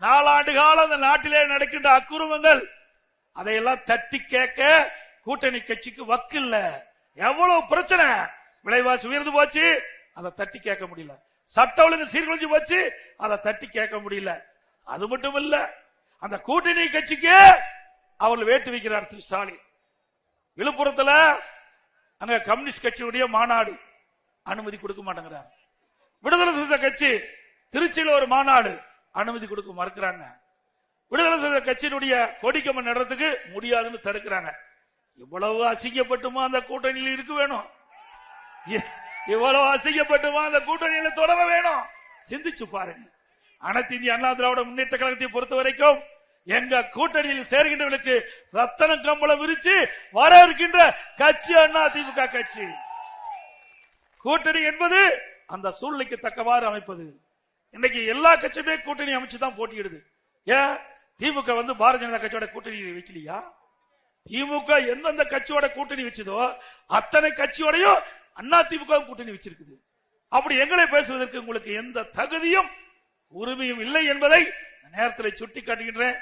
நாலாண்டு காலம் அந்த நாட்டிலே நடக்கின்ற அக்குருமங்கள் அதையெல்லாம் தட்டி கேட்க கூட்டணி கட்சிக்கு வக்கில்ல. எவ்வளவு பிரச்சனை? விலைவாசி உயர்ந்து போச்சு அதை தட்டி கேட்க முடியல. சட்ட ஒழுங்கு சீர்குலைஞ்சு போச்சு அதை தட்டி கேட்க முடியல. அது மட்டும் இல்ல அந்த கூட்டணி கட்சிக்கு அவர்கள் வேட்டு வைக்கிறார் திரு ஸ்டாலின். விழுப்புரத்துல அங்க கம்யூனிஸ்ட் கட்சியுடைய மாநாடு அனுமதி கொடுக்க மாட்டேங்கிறார். விடுதலை சிறுத்தை கட்சி திருச்சியில் ஒரு மாநாடு அனுமதி கொடுக்க மறுக்கிறாங்க. விடுதலை சிறுத்தை கட்சியினுடைய கொடிக்கம்பம் நடத்துக்கு முடியாதுன்னு தடுக்கிறாங்க. இவ்வளவு அசிங்கப்பட்டுமா அந்த கூட்டணியில் இருக்க வேணும்? இவ்வளவு அசிங்கப்பட்டுமா அந்த கூட்டணியில தொடர வேணும்? சிந்திச்சு பாருங்க. அனைத்து இந்திய அண்ணா திராவிட முன்னேற்ற கழகத்தை பொறுத்த வரைக்கும் எங்க கூட்டணியில் சேர்கின்றவர்களுக்கு ரத்தன கம்பளம் விரிச்சு வர இருக்கின்ற கட்சி அண்ணா திமுக கட்சி. கூட்டணி என்பது அந்த சூழ்நிலைக்கு தக்கவாறு அமைப்பது. இன்னைக்கு எல்லா கட்சியுமே கூட்டணி அமைச்சு தான் போட்டியிடுது. ஏன்? திமுக வந்து பாரதிய ஜனதா கட்சியோட கூட்டணி வைக்கலையா? திமுக எந்தெந்த கட்சியோட கூட்டணி வச்சதோ அத்தனை கட்சியோடையும் அண்ணா திமுக கூட்டணி வச்சிருக்குது. அப்படி எங்களை பேசுவதற்கு உங்களுக்கு எந்த தகுதியும் உரிமையும் இல்லை என்பதை நேரத்தில் சுட்டி காட்டுகின்றேன்